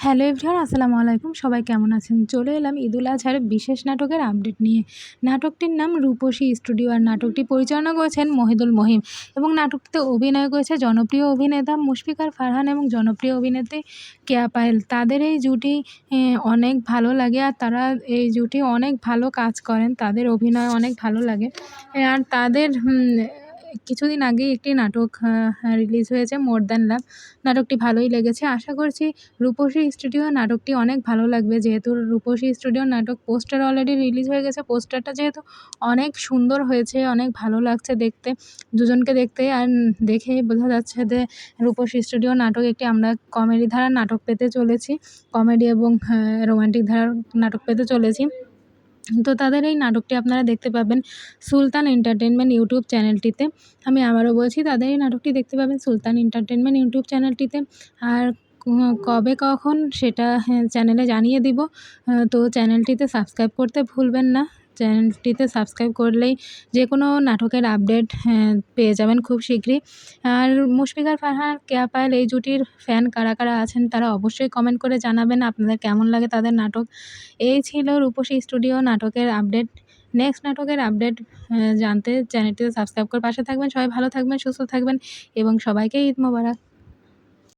Hello everyone, আসসালামু আলাইকুম। সবাই কেমন আছেন? চলে এলাম ঈদুল আজহার বিশেষ নাটকের আপডেট নিয়ে। নাটকটির নাম রূপসী স্টুডিও আর নাটকটি পরিচালনা করেছেন মহিদুল মহিম এবং নাটকটিতে অভিনয় করেছে জনপ্রিয় অভিনেতা মুশফিকার ফারহান এবং জনপ্রিয় অভিনেত্রী কেয়া পায়েল। তাদের এই জুটি অনেক ভালো লাগে আর তারা এই জুটি অনেক ভালো কাজ করেন। তাদের অভিনয় অনেক ভালো লাগে। আর তাদের কিছুদিন আগেই একটি নাটক রিলিজ হয়েছে মোর দ্যান লাভ নাটকটি ভালোই লেগেছে। আশা করছি রূপসী স্টুডিও নাটকটি অনেক ভালো লাগবে। যেহেতু রূপসী স্টুডিও নাটক পোস্টার অলরেডি রিলিজ হয়ে গেছে। পোস্টারটা যেহেতু অনেক সুন্দর হয়েছে, অনেক ভালো লাগছে দেখতে। দুজনকে দেখতে আর দেখেই বোঝা যাচ্ছে যে রূপসী স্টুডিও নাটক একটি আমরা কমেডি ধারার নাটক পেতে চলেছি। কমেডি এবং রোমান্টিক ধারার নাটক পেতে চলেছি। তো তাদের এই নাটকটি আপনারা দেখতে পাবেন সুলতান এন্টারটেনমেন্ট ইউটিউব চ্যানেলটিতে। আমি আবারও বলছি, তাদের এই নাটকটি দেখতে পাবেন সুলতান এন্টারটেনমেন্ট ইউটিউব চ্যানেলটিতে। আর কবে কখন সেটা চ্যানেলে জানিয়ে দিব। তো চ্যানেলটিতে সাবস্ক্রাইব করতে ভুলবেন না। চ্যানেলটিতে সাবস্ক্রাইব করলেই যে কোনো নাটকের আপডেট হ্যাঁ, পেয়ে যাবেন খুব শীঘ্রই। আর মুশফিকার ফারহান কেয়া পায়েল এই জুটির ফ্যান কারা কারা আছেন তারা অবশ্যই কমেন্ট করে জানাবেন আপনাদের কেমন লাগে তাদের নাটক। এই ছিল রূপসী স্টুডিও নাটকের আপডেট। নেক্সট নাটকের আপডেট জানতে চ্যানেলটিতে সাবস্ক্রাইব করে পাশে থাকবেন। সবাই ভালো থাকবেন সুস্থ থাকবেন এবং সবাইকে ঈদ মোবারক।